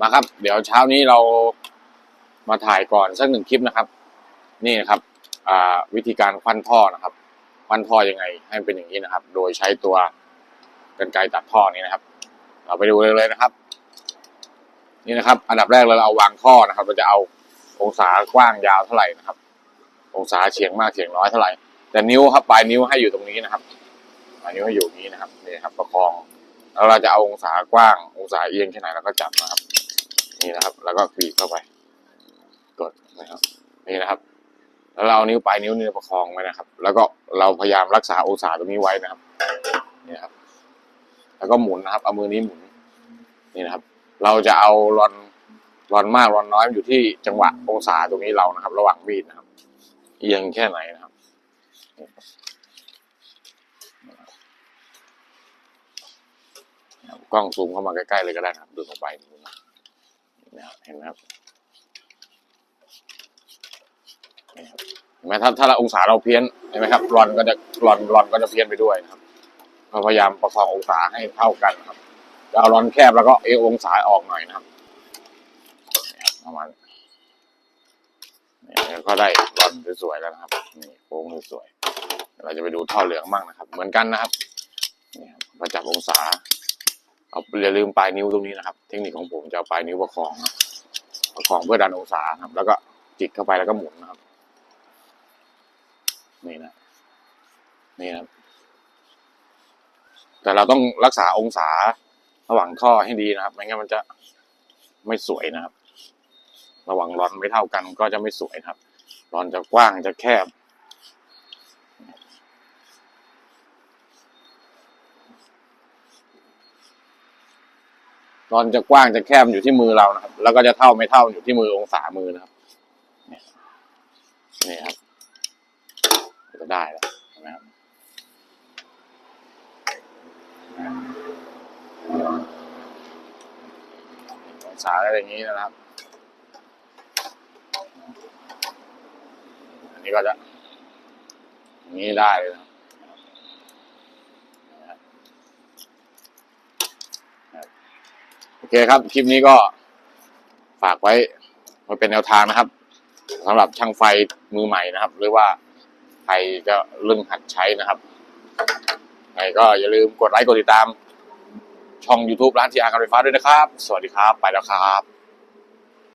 มาครับ เดี๋ยวเช้านี้เรามาถ่ายก่อนสักหนึ่งคลิปนะครับ นี่นะครับวิธีการควันท่อนะครับควันท่อยังไง ให้เป็นอย่างนี้นะครับ โดยใช้ตัวกันไกรตัดท่อนี้นะครับ เราไปดูเลยเลยนะครับ นี่นะครับ อันดับแรกเราเอาวางท่อนะครับ เราจะเอาองศากว้างยาวเท่าไหร่นะครับ องศาเฉียงมากเฉียงน้อยเท่าไหร่แต่นิ้วครับปลายนิ้วให้อยู่ตรงนี้นะครับปลายนิ้วให้อยู่นี้นะครับนี่ครับประคองแล้วเราจะเอาองศากว้าง องศาเอียงแค่ไหนเราก็จับนะครับ นี่นะครับ แล้วก็บีบเข้าไป กดนะครับ นี่นะครับ แล้วเราเอานิ้วปลายนิ้วนี่ประคองไว้นะครับ แล้วก็เราพยายามรักษาองศาตรงนี้ไว้นะครับนี่ครับ แล้วก็หมุนนะครับ เอามือนี้หมุน นี่นะครับ เราจะเอารอนรอนมากรอนน้อยอยู่ที่จังหวะองศาตรงนี้เรานะครับ ระหว่างมีดนะครับ เอียงแค่ไหนนะครับกล้องซูมเข้ามาใกล้ๆเลยก็ได้นะครับดูลงไปนี่นะ นะครับเห็นไหมครับเห็นไหมถ้าถ้าเราองศาเราเพี้ยนเห็นไหมครับรอนก็จะรอนรอนก็จะเพี้ยนไปด้วยนะครับเราพยายามประคององศาให้เท่ากันครับจะเอารอนแคบแล้วก็เอวองศาออกหน่อยนะครับประมาณนี้ก็ได้รอนสวยๆแล้วนะครับนี่โค้งสวยๆเดี๋ยวเราจะไปดูท่อเหลืองบ้างนะครับ เหมือนกันนะครับนี่ครับประจับองศา เอาอย่าลืมปลายนิ้วตรงนี้นะครับ เทคนิคของผมจะเอาปลายนิ้วประคองประคองเพื่อดันองศาครับ แล้วก็จิกเข้าไปแล้วก็หมุนนะครับ นี่นะนี่นะครับแต่เราต้องรักษาองศาระหว่างท่อให้ดีนะครับไม่งั้นมันจะไม่สวยนะครับ ระหว่างร้อนไม่เท่ากันก็จะไม่สวยครับร้อนจะกว้างจะแคบ ตอนจะกว้างจะแคบอยู่ที่มือเรานะครับ แล้วก็จะเท่าไม่เท่าอยู่ที่มือองศามือนะครับนี่ครับจะได้แล้วนะครับองศาอะไรอย่างนี้นะครับ อันนี้ก็จะอย่างนี้ได้เลยนะครับ โอเคครับ คลิปนี้ก็ฝากไว้มาเป็นแนวทางนะครับสำหรับช่างไฟมือใหม่นะครับ หรือว่าใครจะเริ่มหัดใช้นะครับไงก็อย่าลืมกดไลค์กดติดตาม ช่อง YouTube ร้านทีอาร์การไฟฟ้าด้วยนะครับ สวัสดีครับ ไปแล้วครับ